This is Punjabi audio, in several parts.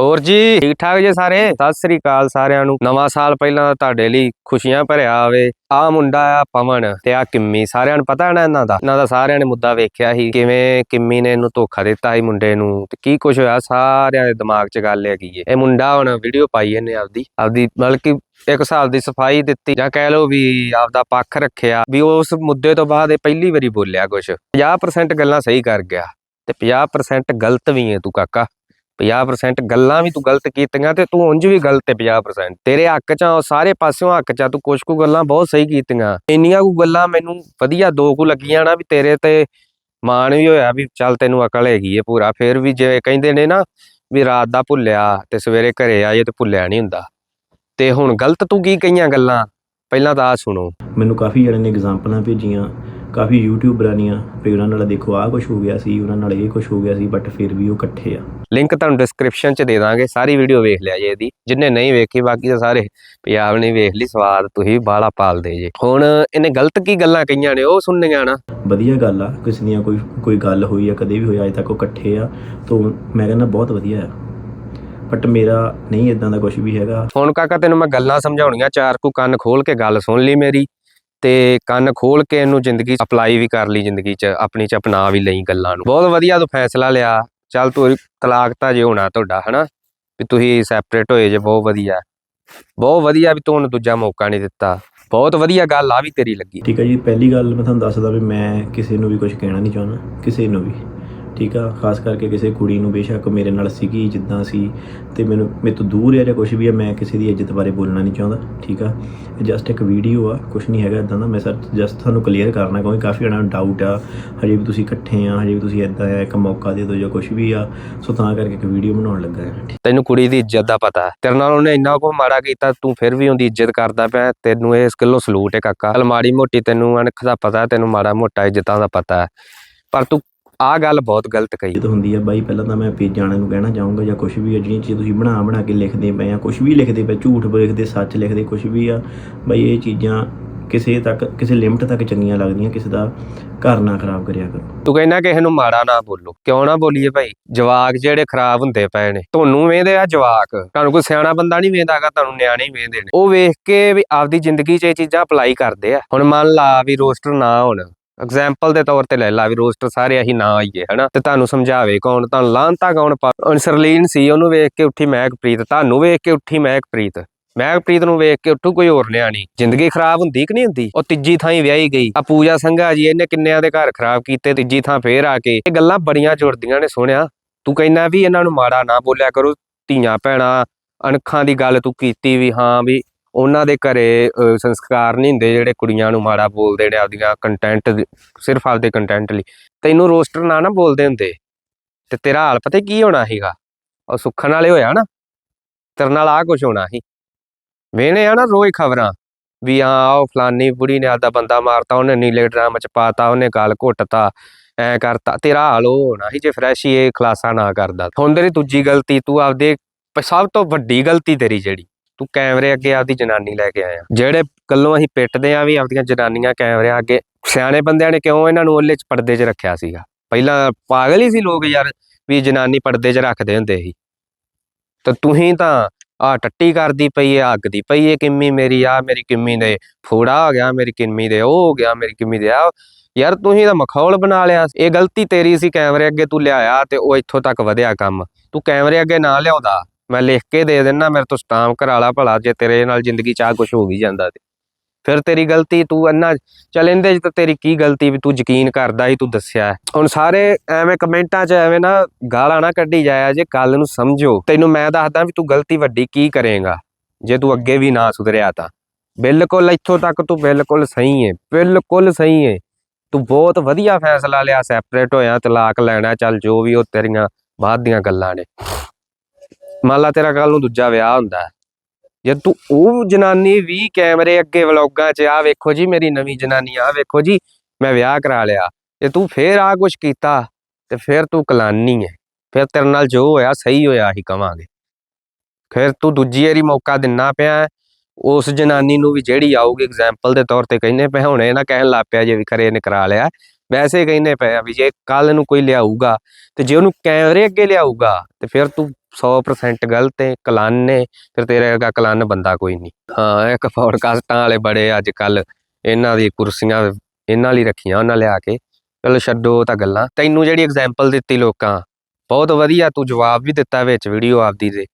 ਹੋਰ ਜੀ ਠੀਕ ਠਾਕ ਜੇ ਸਾਰੇ? ਸਤਿ ਸ੍ਰੀ ਅਕਾਲ ਸਾਰਿਆਂ ਨੂੰ। ਨਵਾਂ ਸਾਲ ਪਹਿਲਾਂ ਤੁਹਾਡੇ ਲਈ ਖੁਸ਼ੀਆਂ ਭਰਿਆ ਆਵੇ। ਆ ਮੁੰਡਾ ਆ ਪਵਨ ਤੇ ਆ ਕਿੰਮੀ। ਸਾਰਿਆਂ ਨੂੰ ਪਤਾ ਨਾ ਇਹਨਾਂ ਦਾ। ਇਹਨਾਂ ਦਾ ਸਾਰਿਆਂ ਨੇ ਮੁੱਦਾ ਵੇਖਿਆ ਸੀ, ਕਿਵੇਂ ਕਿੰਮੀ ਨੇ ਇਹਨੂੰ ਧੋਖਾ ਦਿੱਤਾ ਸੀ ਮੁੰਡੇ ਨੂੰ ਤੇ ਕੀ ਕੁਝ ਹੋਇਆ, ਸਾਰਿਆਂ ਦੇ ਦਿਮਾਗ 'ਚ ਗੱਲ ਹੈਗੀ ਏ। ਇਹ ਮੁੰਡਾ ਹੁਣ ਵੀਡੀਓ ਪਾਈ ਇਹਨੇ ਆਪਦੀ। ਆਪਦੀ ਮਤਲਬ ਕਿ ਇੱਕ ਹਿਸਾਬ ਦੀ ਸਫ਼ਾਈ ਦਿੱਤੀ ਜਾਂ ਕਹਿ ਲਓ ਵੀ ਆਪਦਾ ਪੱਖ ਰੱਖਿਆ, ਵੀ ਉਸ ਮੁੱਦੇ ਤੋਂ ਬਾਅਦ ਇਹ ਪਹਿਲੀ ਵਾਰੀ ਬੋਲਿਆ ਕੁਝ 50% ਗੱਲਾਂ ਸਹੀ ਕਰ ਗਿਆ ਤੇ 50% ਗਲਤ ਵੀ ਹੈ ਤੂੰ ਕਾਕਾ। 50% ਗੱਲਾਂ ਵੀ ਤੂੰ ਗਲਤ ਕੀਤੀਆਂ ਤੇ ਤੂੰ ਉਂਝ ਵੀ ਗਲਤ ਹੈ 50% ਤੇਰੇ ਹੱਕ ਚ ਸਾਰੇ ਪਾਸਿਓਂ ਹੱਕ ਚ ਤੂੰ ਕੁਝ ਕੁ ਗੱਲਾਂ ਬਹੁਤ ਸਹੀ ਕੀਤੀਆਂ। ਇੰਨੀਆਂ ਕੁ ਗੱਲਾਂ ਮੈਨੂੰ ਵਧੀਆ ਦੋ ਕੁ ਲੱਗੀਆਂ ਨਾ ਵੀ ਤੇਰੇ ਤੇ ਮਾਣ ਵੀ ਹੋਇਆ ਵੀ ਚੱਲ ਤੈਨੂੰ ਅਕਲ ਹੈਗੀ ਏ ਪੂਰਾ। ਫੇਰ ਵੀ ਜੇ ਕਹਿੰਦੇ ਨੇ ਨਾ ਵੀ ਰਾਤ ਦਾ ਭੁੱਲਿਆ ਤੇ ਸਵੇਰੇ ਘਰੇ ਆਏ ਤੇ ਭੁੱਲਿਆ ਨਹੀਂ ਹੁੰਦਾ। ਤੇ ਹੁਣ ਗਲਤ ਤੂੰ ਕੀ ਕਈਆਂ ਗੱਲਾਂ? ਪਹਿਲਾਂ ਤਾਂ ਆ ਸੁਣੋ। ਮੈਨੂੰ ਕਾਫੀ ਜਣੇ ਨੇ ਐਗਜ਼ਾਮਪਲਾਂ ਭੇਜੀਆਂ। ਕਾਫੀ ਯੂਟਿਊਬਰਾਂ ਦੀਆਂ ਵੀ ਉਹਨਾਂ ਨਾਲ ਦੇਖੋ ਆਹ ਕੁਝ ਹੋ ਗਿਆ ਸੀ ਉਹਨਾਂ ਨਾਲ ਇਹ ਕੁਝ ਹੋ ਗਿਆ ਸੀ ਬਟ ਫਿਰ ਵੀ ਉਹ ਇਕੱਠੇ ਆ। ਲਿੰਕ ਤੁਹਾਨੂੰ ਡਿਸਕ੍ਰਿਪਸ਼ਨ ਚ ਦੇ ਦਾਂਗੇ ਸਾਰੀ ਵੀਡੀਓ ਵੇਖ ਲਿਆ ਜੇ ਇਹਦੀ। ਜਿੰਨੇ ਨਹੀਂ ਵੇਖੀ ਬਾਕੀ ਤਾਂ ਸਾਰੇ ਪੰਜਾਬ ਨੇ ਵੇਖ ਲਈ ਸਵਾਦ ਤੁਸੀਂ ਬਾਲਾ ਪਾਲਦੇ ਜੇ। ਹੁਣ ਇਹਨੇ ਗਲਤ ਕੀ ਗੱਲਾਂ ਕਹੀਆਂ ਨੇ ਉਹ ਸੁਣਨੀਆਂ ਨਾ। ਵਧੀਆ ਗੱਲ ਆ ਕਿਸੇ ਦੀਆਂ ਕੋਈ ਕੋਈ ਗੱਲ ਹੋਈ ਆ ਕਦੇ ਵੀ ਹੋਇਆ ਅਜੇ ਤੱਕ ਉਹ ਇਕੱਠੇ ਆ ਤਾਂ ਮੈਂ ਕਹਿੰਦਾ ਬਹੁਤ ਵਧੀਆ ਆ। ਬਟ ਮੇਰਾ ਨਹੀਂ ਇਦਾਂ ਦਾ ਕੁਝ ਵੀ ਹੈਗਾ। ਹੁਣ ਕਾਕਾ ਤੈਨੂੰ ਮੈਂ ਗੱਲਾਂ ਸਮਝਾਉਣੀਆਂ ਚਾਰ ਕੁ ਕੰਨ ਖੋਲ ਕੇ ਗੱਲ ਸੁਣ ਲਈ ਮੇਰੀ। ਤੇ ਕੰਨ ਖੋਲ ਕੇ ਇਹਨੂੰ ਜ਼ਿੰਦਗੀ 'ਚ ਅਪਲਾਈ ਵੀ ਕਰ ਲਈ ਜ਼ਿੰਦਗੀ 'ਚ, ਆਪਣੀ 'ਚ ਅਪਣਾ ਵੀ ਲਈ ਗੱਲਾਂ ਨੂੰ। ਬਹੁਤ ਵਧੀਆ ਤੂੰ ਫੈਸਲਾ ਲਿਆ। ਚੱਲ ਤੂੰ ਤਲਾਕ ਤਾਂ ਜੇ ਹੋਣਾ ਤੁਹਾਡਾ, ਹਨਾ? ਵੀ ਤੁਸੀਂ ਸੈਪਰੇਟ ਹੋਏ ਜੇ, ਬਹੁਤ ਵਧੀਆ। ਬਹੁਤ ਵਧੀਆ ਵੀ ਤੂੰ ਉਹਨੂੰ ਦੂਜਾ ਮੌਕਾ ਨਹੀਂ ਦਿੱਤਾ। ਬਹੁਤ ਵਧੀਆ ਗੱਲ ਆ ਵੀ ਤੇਰੀ ਲੱਗੀ। ਠੀਕ ਹੈ ਜੀ, ਪਹਿਲੀ ਗੱਲ ਮੈਂ ਤੁਹਾਨੂੰ ਦੱਸਦਾ ਵੀ ਮੈਂ ਕਿਸੇ ਨੂੰ ਵੀ ਕੁਝ ਕਹਿਣਾ ਨਹੀਂ ਚਾਹੁੰਦਾ। ਕਿਸੇ ਨੂੰ ਵੀ। ਠੀਕ ਆ, ਖਾਸ ਕਰਕੇ ਕਿਸੇ ਕੁੜੀ ਨੂੰ ਬੇਸ਼ੱਕ ਮੇਰੇ ਨਾਲ ਸੀਗੀ, ਜਿੱਦਾਂ ਸੀ, ਤੇ ਮੈਨੂੰ, ਮੇਰੇ ਤੋਂ ਦੂਰ ਹੈ ਜਾਂ ਕੁਝ ਵੀ ਹੈ ਮੈਂ ਕਿਸੇ ਦੀ ਇੱਜ਼ਤ ਬਾਰੇ ਬੋਲਣਾ ਨਹੀਂ ਚਾਹੁੰਦਾ, ਠੀਕ ਆ। ਜਸਟ ਇੱਕ ਵੀਡੀਓ ਆ ਕੁਝ ਨਹੀਂ ਹੈਗਾ ਇਦਾਂ ਦਾ, ਮੈਂ ਸਰ ਜਸਟ ਤੁਹਾਨੂੰ ਕਲੀਅਰ ਕਰਨਾ, ਕਿਉਂਕਿ ਕਾਫੀ ਜਣਾ ਡਾਊਟ ਆ, ਹਜੇ ਵੀ ਤੁਸੀਂ ਇਕੱਠੇ ਆ, ਹਜੇ ਵੀ ਤੁਸੀਂ ਇਦਾਂ ਆ, ਇੱਕ ਮੌਕਾ ਦੇ ਦਿਓ ਜਾਂ ਕੁਝ ਵੀ ਆ, ਸੋ ਤਾਂ ਕਰਕੇ ਇੱਕ ਵੀਡੀਓ ਬਣਾਉਣ ਲੱਗਾ ਹੈ ਤੈਨੂੰ ਕੁੜੀ ਦੀ ਇੱਜ਼ਤ ਦਾ ਪਤਾ, ਤੇਰੇ ਨਾਲ ਉਹਨੇ ਇੰਨਾ ਕੋ ਮਾੜਾ ਕੀਤਾ, ਤੂੰ ਫਿਰ ਵੀ ਉਹਦੀ ਇੱਜ਼ਤ ਕਰਦਾ ਪਿਆ, ਤੈਨੂੰ ਇਸ ਗੱਲੋਂ ਸਲੂਟ ਹੈ ਕਾਕਾ। ਮਾੜੀ ਮੋਟੀ ਤੈਨੂੰ ਅਣਖ ਦਾ ਪਤਾ, ਤੈਨੂੰ ਮਾੜਾ ਮੋਟਾ ਇੱਜ਼ਤਾਂ ਦਾ ਪਤਾ ਹੈ ਪਰ ਤੂੰ ਆਹ ਗੱਲ ਬਹੁਤ ਗਲਤ ਕਹੀ। ਇੱਜ਼ਤ ਹੁੰਦੀ ਆ ਬਾਈ ਪਹਿਲਾਂ ਤਾਂ ਮੈਂ ਪੇਜ ਜਾਣੇ ਨੂੰ ਕਹਿਣਾ ਚਾਹੂੰਗਾ ਜਾਂ ਕੁਝ ਵੀ ਆ ਜਿਹੜੀਆਂ ਚੀਜ਼ਾਂ ਤੁਸੀਂ ਬਣਾ ਬਣਾ ਕੇ ਲਿਖਦੇ ਪਏ ਆ ਕੁਝ ਵੀ ਲਿਖਦੇ ਪਏ ਝੂਠ ਲਿਖਦੇ ਸੱਚ ਲਿਖਦੇ ਕੁਝ ਵੀ ਆ ਬਾਈ ਇਹ ਚੀਜ਼ਾਂ ਕਿਸੇ ਤੱਕ ਕਿਸੇ ਲਿਮਟ ਤੱਕ ਚੰਗੀਆਂ ਲੱਗਦੀਆਂ ਕਿਸੇ ਦਾ ਘਰ ਨਾ ਖਰਾਬ ਕਰਿਆ ਕਰੋ। ਤੂੰ ਕਹਿੰਦਾ ਕਿਸੇ ਨੂੰ ਮਾੜਾ ਨਾ ਬੋਲੋ। ਕਿਉਂ ਨਾ ਬੋਲੀਏ ਭਾਈ? ਜਵਾਕ ਜਿਹੜੇ ਖਰਾਬ ਹੁੰਦੇ ਪਏ ਨੇ ਤੁਹਾਨੂੰ ਵੇਂਦੇ ਆ ਜਵਾਕ। ਤੁਹਾਨੂੰ ਕੋਈ ਸਿਆਣਾ ਬੰਦਾ ਨਹੀਂ ਵੇਂਦਾਗਾ ਤੁਹਾਨੂੰ ਨਿਆਣੇ ਹੀ ਵੇਂਦੇ ਨੇ। ਉਹ ਵੇਖ ਕੇ ਵੀ ਆਪਦੀ ਜ਼ਿੰਦਗੀ 'ਚ ਇਹ ਚੀਜ਼ਾਂ ਅਪਲਾਈ ਕਰਦੇ ਆ। ਹੁਣ ਮੰਨ ਲਾ ਵੀ ਰੋਸਟਰ ਨਾ ਹੋਣ। ਐਗਜ਼ਾਮਪਲ ਦੇ ਤੌਰ ਤੇ ਲੈ ਲਾ ਵੀ ਰੋਸਟਰ ਸਾਰੇ ਅਸੀਂ ਨਾ ਆਈਏ ਹਨਾ? ਤੇ ਤੁਹਾਨੂੰ ਸਮਝਾਵੇ ਕੌਣ, ਤੁਹਾਨੂੰ ਲਾਂਤਾ ਕੌਣ ਪਾ ਸੀ, ਉਹਨੂੰ ਵੇਖ ਕੇ ਉੱਠੀ ਮਹਿਕਪ੍ਰੀਤ, ਤੁਹਾਨੂੰ ਵੇਖ ਕੇ ਉੱਠੀ ਮਹਿਕਪ੍ਰੀਤ। ਮਹਿਕਪ੍ਰੀਤ ਨੂੰ ਵੇਖ ਕੇ ਉੱਠੂ ਕੋਈ ਹੋਰ ਨਿਆਣੀ। ਜ਼ਿੰਦਗੀ ਖਰਾਬ ਹੁੰਦੀ ਕਿ ਨਹੀਂ ਹੁੰਦੀ? ਉਹ ਤੀਜੀ ਥਾਂ ਹੀ ਵਿਆਹੀ ਗਈ। ਆ ਪੂਜਾ ਸੰਘਾ ਜੀ, ਇਹਨੇ ਕਿੰਨਿਆਂ ਦੇ ਘਰ ਖਰਾਬ ਕੀਤੇ, ਤੀਜੀ ਥਾਂ ਫੇਰ ਆ ਕੇ। ਇਹ ਗੱਲਾਂ ਬੜੀਆਂ ਜੁੜਦੀਆਂ ਨੇ, ਸੋਹਣਿਆ। ਤੂੰ ਕਹਿੰਦਾ ਵੀ ਇਹਨਾਂ ਨੂੰ ਮਾੜਾ ਨਾ ਬੋਲਿਆ ਕਰੋ, ਧੀਆਂ, ਭੈਣਾਂ, ਅਣਖਾਂ ਦੀ ਗੱਲ ਤੂੰ ਕੀਤੀ ਵੀ ਹਾਂ ਵੀ ਉਹਨਾਂ ਦੇ ਘਰੇ ਸੰਸਕਾਰ ਨਹੀਂ ਹੁੰਦੇ ਜਿਹੜੇ ਕੁੜੀਆਂ ਨੂੰ ਮਾੜਾ ਬੋਲਦੇ ਨੇ, ਆਪਦੀਆਂ ਕੰਟੈਂਟ ਸਿਰਫ ਆਪਦੇ ਕੰਟੈਂਟ ਲਈ। ਤੈਨੂੰ ਰੋਸਟਰ ਨਾ ਨਾ ਬੋਲਦੇ ਹੁੰਦੇ। ਤੇ ਤੇਰਾ ਹਾਲ ਪਤਾ ਕੀ ਹੋਣਾ ਸੀਗਾ? ਉਹ ਸੁੱਖਣ ਵਾਲੇ ਹੋਇਆ ਨਾ। ਤੇਰੇ ਨਾਲ ਆ ਕੁਝ ਹੋਣਾ ਸੀ। ਵੇਨੇ ਆ ਨਾ ਰੋਜ਼ ਖਬਰਾਂ। ਵੀ ਹਾਂ ਉਹ ਫਲਾਨੀ ਬੁੜੀ ਨੇ ਆਪਦਾ ਬੰਦਾ ਮਾਰਤਾ, ਉਹਨੇ ਨੀਲੇ ਡਰਾਮ ਚ ਪਾਤਾ, ਉਹਨੇ ਗਲ ਘੁੱਟਤਾ, ਐ ਕਰਤਾ। ਤੇਰਾ ਹਾਲ ਉਹ ਹੋਣਾ ਸੀ ਜੇ ਫਰੈਸ਼ ਹੀ ਇਹ ਖਲਾਸਾ ਨਾ ਕਰਦਾ। ਹੁਣ ਤੇਰੀ ਦੂਜੀ ਗਲਤੀ, ਤੂੰ ਆਪਦੇ ਸਭ ਤੋਂ ਵੱਡੀ ਗਲਤੀ ਤੇਰੀ ਜਿਹੜੀ ਤੂੰ ਕੈਮਰੇ ਅੱਗੇ ਆਪਦੀ ਜਨਾਨੀ ਲੈ ਕੇ ਆਇਆ। ਜਿਹੜੇ ਕੱਲੋਂ ਅਸੀਂ ਪਿੱਟਦੇ ਆ ਵੀ ਆਪਦੀਆਂ ਜਨਾਨੀਆਂ ਕੈਮਰਿਆਂ ਅੱਗੇ, ਸਿਆਣੇ ਬੰਦਿਆਂ ਨੇ ਕਿਉਂ ਇਹਨਾਂ ਨੂੰ ਉਹਲੇ ਚ ਪਰਦੇ 'ਚ ਰੱਖਿਆ ਸੀਗਾ? ਪਹਿਲਾਂ ਪਾਗਲ ਹੀ ਸੀ ਲੋਕ ਯਾਰ ਵੀ ਜਨਾਨੀ ਪਰਦੇ 'ਚ ਰੱਖਦੇ ਹੁੰਦੇ ਸੀ। ਤੇ ਤੁਸੀਂ ਤਾਂ ਆ ਟੱਟੀ ਕਰਦੀ ਪਈ ਐ ਅੱਗ ਦੀ ਪਈ ਐ ਕਿੰਮੀ ਮੇਰੀ ਆ ਮੇਰੀ ਕਿੰਮੀ ਦੇ ਫੋੜਾ ਹੋ ਗਿਆ, ਮੇਰੀ ਕਿੰਮੀ ਦੇ ਉਹ ਹੋ ਗਿਆ, ਮੇਰੀ ਕਿੰਮੀ ਦੇ ਆ। ਯਾਰ ਤੁਸੀਂ ਤਾਂ ਮਖੌਲ ਬਣਾ ਲਿਆ। ਇਹ ਗਲਤੀ ਤੇਰੀ ਸੀ ਕੈਮਰੇ ਅੱਗੇ ਤੂੰ ਲਿਆਇਆ ਤੇ ਉਹ ਇੱਥੋਂ ਤੱਕ ਵਧਿਆ ਕੰਮ। ਤੂੰ ਕੈਮਰੇ ਅੱਗੇ ਨਾ ਲਿਆਉਂਦਾ। ਮੈਂ ਲਿਖ ਕੇ ਦੇ ਦਿੰਨਾ, ਮੇਰੇ ਤੋਂ ਸਟਾਂਪ ਕਰਾ ਭਲਾ, ਜੇ ਤੇਰੇ ਨਾਲ ਜ਼ਿੰਦਗੀ ਚ ਕੁਝ ਹੋ ਵੀ ਜਾਂਦਾ ਤੇ। ਫਿਰ ਤੇਰੀ ਗਲਤੀ ਤੂੰ ਅੰਨਾ ਚੱਲ ਇਹਦੇ ਚ ਤਾਂ ਤੇਰੀ ਕੀ ਗਲਤੀ ਵੀ ਤੂੰ ਯਕੀਨ ਕਰਦਾ ਹੀ ਤੂੰ ਦੱਸਿਆ। ਹੁਣ ਸਾਰੇ ਐਵੇਂ ਕਮੈਂਟਾਂ 'ਚ ਐਵੇਂ ਨਾ ਗਾਲਾਂ ਨਾ ਕੱਢੀ ਜਾਇਆ ਜੇ, ਗੱਲ ਨੂੰ ਸਮਝੋ। ਤੈਨੂੰ ਮੈਂ ਦੱਸਦਾ ਵੀ ਤੂੰ ਗਲਤੀ ਵੱਡੀ ਕੀ ਕਰੇਗਾ, ਜੇ ਤੂੰ ਅੱਗੇ ਵੀ ਨਾ ਸੁਧਰਿਆ ਤਾਂ। ਬਿਲਕੁਲ ਇੱਥੋਂ ਤੱਕ ਤੂੰ ਬਿਲਕੁਲ ਸਹੀ ਹੈ ਬਿਲਕੁਲ ਸਹੀ ਹੈ ਤੂੰ ਬਹੁਤ ਵਧੀਆ ਫੈਸਲਾ ਲਿਆ ਸੈਪਰੇਟ ਹੋਇਆ, ਤਲਾਕ ਲੈਣਾ, ਚੱਲ ਜੋ ਵੀ ਉਹ ਤੇਰੀਆਂ ਬਾਅਦ ਦੀਆਂ ਗੱਲਾਂ ਨੇ। ਮੰਨ ਲਾ ਤੇਰਾ ਕੱਲ ਨੂੰ ਦੂਜਾ ਵਿਆਹ ਹੁੰਦਾ। ਜੇ ਤੂੰ ਉਹ ਜਨਾਨੀ ਵੀ ਕੈਮਰੇ ਅੱਗੇ ਵਲੌਗਾਂ 'ਚ ਆ ਵੇਖੋ ਜੀ ਮੇਰੀ ਨਵੀਂ ਜਨਾਨੀ ਆ ਵੇਖੋ ਜੀ, ਮੈਂ ਵਿਆਹ ਕਰਾ ਲਿਆ। ਜੇ ਤੂੰ ਫੇਰ ਆ ਕੁਝ ਕੀਤਾ, ਤੇ ਫੇਰ ਤੂੰ ਕਲਾਨੀ ਹੈ ਫਿਰ ਤੇਰੇ ਨਾਲ ਜੋ ਹੋਇਆ, ਸਹੀ ਹੋਇਆ ਹੀ ਕਵਾਂਗੇ। ਫਿਰ ਤੂੰ ਦੂਜੀ ਵਾਰੀ ਮੌਕਾ ਦਿੰਨਾ ਪਿਆ ਉਸ ਜਨਾਨੀ ਨੂੰ ਵੀ ਜਿਹੜੀ ਆਊਗੀ ਐਗਜ਼ਾਮਪਲ ਦੇ ਤੌਰ ਤੇ ਕਹਿੰਦੇ ਪਿਆ ਹੁਣ, ਇਹ ਨਾ ਕਹਿਣ ਲੱਗ ਪਿਆ ਜੇ ਵੀ ਖਰੇ ਇਹਨੇ ਕਰਾ ਲਿਆ। ਵੈਸੇ ਕਹਿੰਦੇ ਪਏ ਆ ਵੀ ਜੇ ਕੱਲ ਨੂੰ ਕੋਈ ਲਿਆਊਗਾ ਤੇ ਜੇ ਉਹਨੂੰ ਕੈਮਰੇ ਅੱਗੇ ਲਿਆਊਗਾ ਤੇ ਫਿਰ ਤੂੰ 100% ਗਲਤ ਹੈ ਕਲਨ ਨੇ ਫਿਰ ਤੇਰੇ ਵਰਗਾ ਕਲਨ ਬੰਦਾ ਕੋਈ ਨਹੀਂ। ਹਾਂ, ਇੱਕ ਪੌਡਕਾਸਟਾਂ ਵਾਲੇ ਬੜੇ ਅੱਜ ਕੱਲ ਇਹਨਾਂ ਦੀ ਕੁਰਸੀਆਂ, ਇਹਨਾਂ ਲਈ ਰੱਖੀਆਂ ਉਹਨਾਂ ਲਿਆ ਕੇ। ਚਲੋ ਛੱਡੋ ਤਾਂ ਗੱਲਾਂ। ਤੈਨੂੰ ਜਿਹੜੀ ਐਗਜ਼ਾਮਪਲ ਦਿੱਤੀ ਲੋਕਾਂ, ਬਹੁਤ ਵਧੀਆ ਤੂੰ ਜਵਾਬ ਵੀ ਦਿੱਤਾ ਵਿੱਚ ਵੀਡੀਓ ਆਪਦੀ ਦੇ।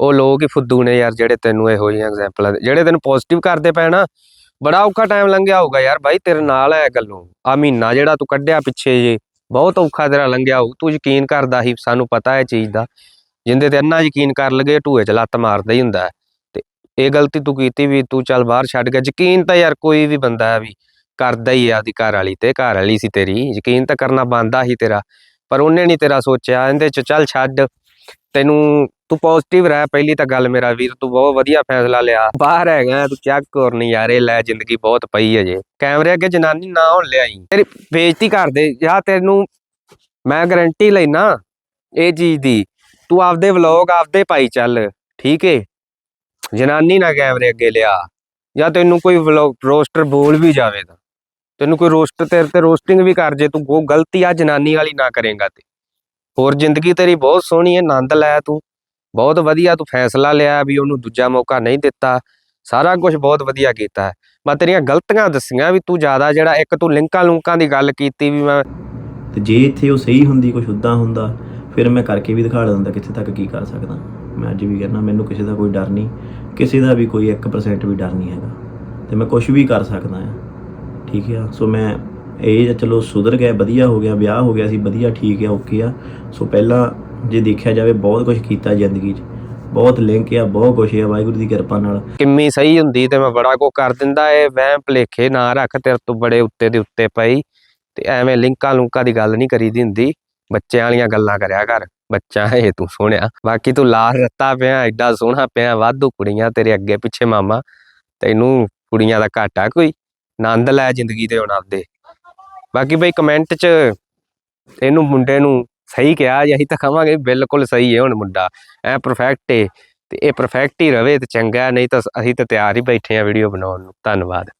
ਉਹ ਲੋਕ ਹੀ ਫੁੱਦੂ ਨੇ ਯਾਰ ਜਿਹੜੇ ਤੈਨੂੰ ਇਹੋ ਜਿਹੀਆਂ ਐਗਜ਼ਾਮਪਲਾਂ ਜਿਹੜੇ ਤੈਨੂੰ ਪੋਜ਼ਿਟਿਵ ਕਰਦੇ ਪਏ ਨਾ ਬੜਾ ਔਖਾ ਟਾਈਮ ਲੰਘਿਆ ਹੋਊਗਾ ਯਾਰ ਬਾਈ, ਤੇਰੇ ਨਾਲ ਹੈ ਗੱਲੋਂ। ਆ ਮਹੀਨਾ ਜਿਹੜਾ ਤੂੰ ਕੱਢਿਆ ਪਿੱਛੇ ਜੇ, ਬਹੁਤ ਔਖਾ ਤੇਰਾ ਲੰਘਿਆ ਹੋਊ। ਤੂੰ ਯਕੀਨ ਕਰਦਾ ਸੀ, ਸਾਨੂੰ ਪਤਾ ਹੈ ਚੀਜ਼ ਦਾ, ਜਿੰਦੇ ਤੇ ਇੰਨਾ ਯਕੀਨ ਕਰ ਲਗੇ ਢੂਏ ਚ ਲੱਤ ਮਾਰਦਾ ਹੀ ਹੁੰਦਾ ਤੇ ਇਹ ਗਲਤੀ ਤੂੰ ਕੀਤੀ ਵੀ ਤੂੰ ਚੱਲ ਬਾਹਰ ਛੱਡ ਗਿਆ। ਯਕੀਨ ਤਾਂ ਯਾਰ ਕੋਈ ਵੀ ਬੰਦਾ ਹੈ ਵੀ ਕਰਦਾ ਹੀ ਆ ਆਪਦੀ ਘਰ ਵਾਲੀ ਤੇ, ਘਰ ਵਾਲੀ ਸੀ ਤੇਰੀ। ਯਕੀਨ ਤਾਂ ਕਰਨਾ ਬੰਦਾ ਹੀ ਤੇਰਾ, ਪਰ ਉਹਨੇ ਨਹੀਂ ਤੇਰਾ ਸੋਚਿਆ। ਇਹਦੇ ਚ ਚੱਲ ਛੱਡ, ਤੈਨੂੰ ਤੂੰ ਪੋਜ਼ਿਟਿਵ ਰਹਿ, ਪਹਿਲੀ ਤਾਂ ਗੱਲ ਮੇਰਾ ਵੀਰ, ਤੂੰ ਬਹੁਤ ਵਧੀਆ ਫੈਸਲਾ ਲਿਆ। ਬਾਹਰ ਹੈਗਾ ਤੂੰ ਚੈੱਕ ਕਰ ਨਹੀਂ ਲੈ ਜ਼ਿੰਦਗੀ ਬਹੁਤ ਪਈ ਹੈ ਜੇ। ਕੈਮਰੇ ਅੱਗੇ ਜਨਾਨੀ ਨਾ ਹੋਣ ਲਿਆਈ ਤੇਰੀ ਬੇਇੱਜ਼ਤੀ ਕਰਦੇ ਜਾਂ ਤੈਨੂੰ ਮੈਂ ਗਾਰੰਟੀ ਲੈਣਾ ਇਹ ਚੀਜ਼ ਦੀ। ਤੂੰ ਆਪਦੇ ਵਲੌਗ ਆਪਦੇ ਪਾਈ ਚੱਲ, ਠੀਕ ਏ? ਜਨਾਨੀ ਨਾ ਕੈਮਰੇ ਅੱਗੇ ਲਿਆ। ਜਾਂ ਤੈਨੂੰ ਕੋਈ ਵਲੌਗ ਰੋਸਟਰ ਬੋਲ ਵੀ ਜਾਵੇ ਤਾਂ। ਤੈਨੂੰ ਕੋਈ ਰੋਸਟਰ ਤੇਰੇ ਤੇ ਰੋਸਟਿੰਗ ਵੀ ਕਰ ਜੇ, ਤੂੰ ਉਹ ਗਲਤੀ ਆ ਜਨਾਨੀ ਵਾਲੀ ਨਾ ਕਰੇਗਾ ਤੇ। ਹੋਰ ਜ਼ਿੰਦਗੀ ਤੇਰੀ ਬਹੁਤ ਸੋਹਣੀ ਹੈ ਆਨੰਦ ਲੈ ਤੂੰ। ਬਹੁਤ ਵਧੀਆ ਤੂੰ ਫੈਸਲਾ ਲਿਆ ਵੀ ਉਹਨੂੰ ਦੂਜਾ ਮੌਕਾ ਨਹੀਂ ਦਿੱਤਾ। ਸਾਰਾ ਕੁਝ ਬਹੁਤ ਵਧੀਆ ਕੀਤਾ। ਹੈ ਮੈਂ ਤੇਰੀਆਂ ਗਲਤੀਆਂ ਦੱਸੀਆਂ ਵੀ ਤੂੰ ਜ਼ਿਆਦਾ ਜਿਹੜਾ ਇੱਕ ਤੂੰ ਲਿੰਕਾਂ ਲੁੰਕਾਂ ਦੀ ਗੱਲ ਕੀਤੀ ਵੀ ਮੈਂ ਤੇ ਜੇ ਇੱਥੇ ਉਹ ਸਹੀ ਹੁੰਦੀ ਕੁਝ ਉੱਦਾਂ ਹੁੰਦਾ, ਫਿਰ ਮੈਂ ਕਰਕੇ ਵੀ ਦਿਖਾ ਦਿੰਦਾ ਕਿੱਥੇ ਤੱਕ ਕੀ ਕਰ ਸਕਦਾ। ਮੈਂ ਅੱਜ ਵੀ ਕਹਿੰਦਾ, ਮੈਨੂੰ ਕਿਸੇ ਦਾ ਕੋਈ ਡਰ ਨਹੀਂ, ਕਿਸੇ ਦਾ ਵੀ ਕੋਈ 1% ਵੀ ਡਰ ਨਹੀਂ ਹੈਗਾ। ਤੇ ਮੈਂ ਕੁਝ ਵੀ ਕਰ ਸਕਦਾ ਆ ਠੀਕ ਆ? ਸੋ ਮੈਂ ਇਹ ਚਲੋ ਸੁਧਰ ਗਿਆ, ਵਧੀਆ ਹੋ ਗਿਆ, ਵਿਆਹ ਹੋ ਗਿਆ ਸੀ, ਵਧੀਆ ਠੀਕ ਆ, ਓਕੇ ਆ। ਸੋ ਪਹਿਲਾਂ ਜੇ ਦੇਖਿਆ ਜਾਵੇ ਬਹੁਤ ਕੁਝ ਕੀਤਾ ਜ਼ਿੰਦਗੀ 'ਚ। ਬਹੁਤ ਲਿੰਕ ਆ, ਬਹੁਤ ਕੁਝ ਆ, ਵਾਹਿਗੁਰੂ ਦੀ ਕਿਰਪਾ ਨਾਲ। ਕਿੰਮੀ ਸਹੀ ਹੁੰਦੀ ਤੇ ਮੈਂ ਬੜਾ ਕੋ ਕਰ ਦਿੰਦਾ, ਇਹ ਵਹਿਮ ਭਲੇਖੇ ਨਾ ਰੱਖ ਤੇਰੇ ਤੋਂ ਬੜੇ ਉੱਤੇ ਦੇ ਉੱਤੇ ਪਈ। ਤੇ ਐਵੇਂ ਲਿੰਕਾਂ ਲੁੰਕਾਂ ਦੀ ਗੱਲ ਨਹੀਂ ਕਰੀਦੀ ਹੁੰਦੀ। ਬੱਚਿਆਂ ਵਾਲੀਆਂ ਗੱਲਾਂ ਕਰਿਆ ਕਰ, ਬੱਚਾ ਹੈ ਤੂੰ ਸੋਹਣਿਆ ਬਾਕੀ ਤੂੰ ਲਾਲ ਰੱਤਾ ਪਿਆ, ਐਡਾ ਸੋਹਣਾ ਪਿਆ, ਵਾਧੂ ਕੁੜੀਆਂ ਤੇਰੇ ਅੱਗੇ ਪਿੱਛੇ ਮਾਮਾ। ਤੈਨੂੰ ਕੁੜੀਆਂ ਦਾ ਘਾਟਾ ਕੋਈ? ਆਨੰਦ ਲੈ ਜ਼ਿੰਦਗੀ ਦੇ ਹੁਣ ਆਪਦੇ। ਬਾਕੀ ਬਈ ਕਮੈਂਟ 'ਚ ਇਹਨੂੰ ਮੁੰਡੇ ਨੂੰ ਸਹੀ ਕਿਹਾ ਜੀ, ਅਸੀਂ ਤਾਂ ਕਹਾਂਗੇ ਬਿਲਕੁਲ ਸਹੀ ਹੈ ਹੁਣ ਮੁੰਡਾ, ਐ ਪਰਫੈਕਟ ਏ, ਤੇ ਇਹ ਪਰਫੈਕਟ ਹੀ ਰਵੇ ਤੇ ਚੰਗਾ, ਨਹੀਂ ਤਾਂ ਅਸੀਂ ਤਾਂ ਤਿਆਰ ਹੀ ਬੈਠੇ ਆ ਵੀਡੀਓ ਬਣਾਉਣ ਨੂੰ, ਧੰਨਵਾਦ।